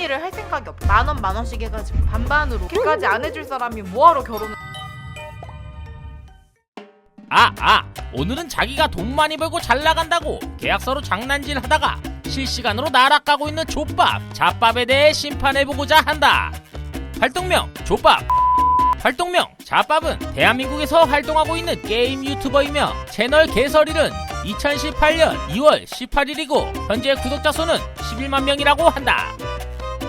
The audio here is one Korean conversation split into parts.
일을 할 생각이 없어. 만 원, 만 원씩 해가지고 반반으로. 그까지 안 해줄 사람이 뭐하러 결혼을. 아, 아, 오늘은 자기가 돈 많이 벌고 잘 나간다고 계약서로 장난질 하다가 실시간으로 날아가고 있는 족밥, 잡밥에 대해 심판해보고자 한다. 활동명, 족밥. 활동명, 잡밥은 대한민국에서 활동하고 있는 게임 유튜버이며 채널 개설일은 2018년 2월 18일이고 현재 구독자 수는 11만 명이라고 한다.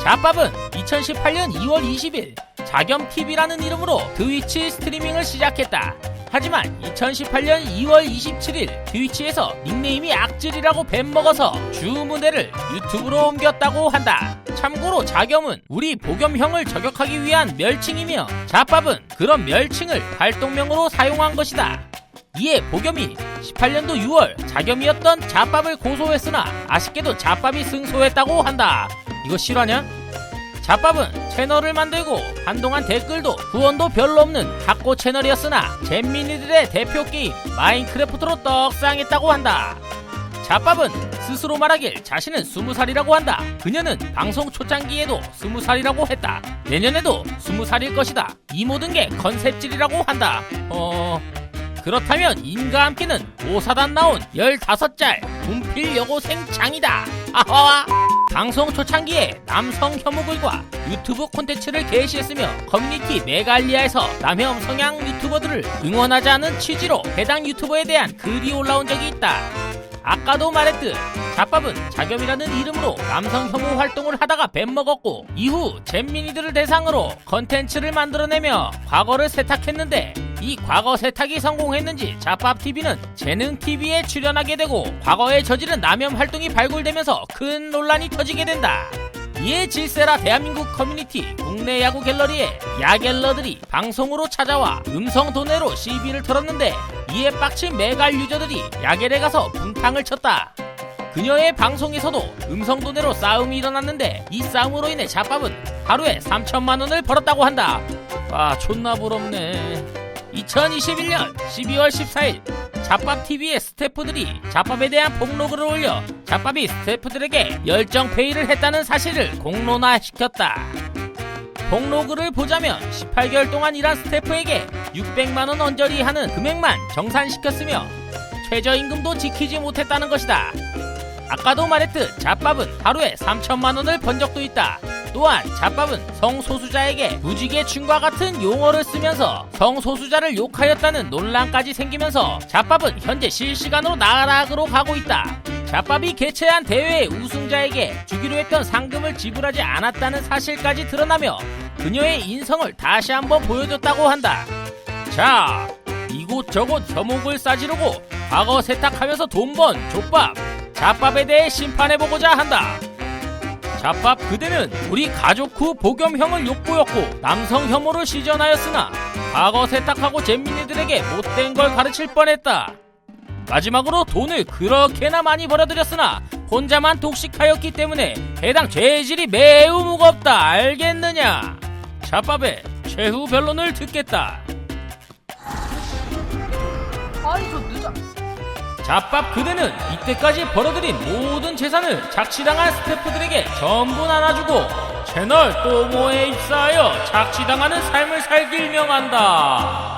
잡밥은 2018년 2월 20일 자겸TV라는 이름으로 트위치 스트리밍을 시작했다. 하지만 2018년 2월 27일 트위치에서 닉네임이 악질이라고 뱀먹어서 주 무대를 유튜브로 옮겼다고 한다. 참고로 자겸은 우리 보겸형을 저격하기 위한 멸칭이며 잡밥은 그런 멸칭을 활동명으로 사용한 것이다. 이에 보겸이 18년도 6월 자겸이었던 잡밥을 고소했으나 아쉽게도 잡밥이 승소했다고 한다. 이거 실화냐? 잡밥은 채널을 만들고 한동안 댓글도 후원도 별로 없는 학고 채널이었으나 잼민이들의 대표 게임 마인크래프트로 떡상했다고 한다. 잡밥은 스스로 말하길 자신은 20살이라고 한다. 그녀는 방송 초창기에도 20살이라고 했다. 내년에도 20살일 것이다. 이 모든 게 컨셉질이라고 한다. 어... 그렇다면 인과 함께는 오사단 나온 15짤 분필 여고생 장이다. 아하와 방송 초창기에 남성 혐오글과 유튜브 콘텐츠를 게시했으며 커뮤니티 메갈리아에서 남혐 성향 유튜버들을 응원하지 않은 취지로 해당 유튜버에 대한 글이 올라온 적이 있다. 아까도 말했듯 잡밥은 자겸이라는 이름으로 남성 혐오 활동을 하다가 뱀먹었고 이후 잼민이들을 대상으로 컨텐츠를 만들어내며 과거를 세탁했는데 이 과거 세탁이 성공했는지 잡밥TV는 재능TV에 출연하게 되고 과거에 저지른 남혐 활동이 발굴되면서 큰 논란이 터지게 된다. 이에 질세라 대한민국 커뮤니티 국내 야구 갤러리에 야갤러들이 방송으로 찾아와 음성 도내로 시비를 털었는데 이에 빡친 메갈 유저들이 야겔에 가서 분탕을 쳤다. 그녀의 방송에서도 음성 도내로 싸움이 일어났는데 이 싸움으로 인해 잡밥은 하루에 3천만 원을 벌었다고 한다. 와 존나 부럽네. 2021년 12월 14일 잡밥TV의 스태프들이 잡밥에 대한 폭로글을 올려 잡밥이 스태프들에게 열정페이를 했다는 사실을 공론화시켰다. 폭로글을 보자면 18개월 동안 일한 스태프에게 600만원 언저리 하는 금액만 정산시켰으며 최저임금도 지키지 못했다는 것이다. 아까도 말했듯 잡밥은 하루에 3천만원을 번 적도 있다. 또한 잡밥은 성소수자에게 무지개 춤과 같은 용어를 쓰면서 성소수자를 욕하였다는 논란까지 생기면서 잡밥은 현재 실시간으로 나락으로 가고 있다. 잡밥이 개최한 대회 우승자에게 주기로 했던 상금을 지불하지 않았다는 사실까지 드러나며 그녀의 인성을 다시 한번 보여줬다고 한다. 자, 이곳저곳 혐오글 싸지르고 과거 세탁하면서 돈 번 족밥, 잡밥에 대해 심판해보고자 한다. 잡밥 그대는 우리 가족 후 복염형을 욕보였고 남성 혐오를 시전하였으나 과거 세탁하고 잼민이들에게 못된 걸 가르칠 뻔했다. 마지막으로 돈을 그렇게나 많이 벌어들였으나 혼자만 독식하였기 때문에 해당 죄질이 매우 무겁다 알겠느냐? 잡밥의 최후 변론을 듣겠다. 아니 저 늦어. 잡밥 그대는 이때까지 벌어들인 모든 재산을 착취당한 스태프들에게 전부 나눠주고 채널 또모에 입사하여 착취당하는 삶을 살길 명한다.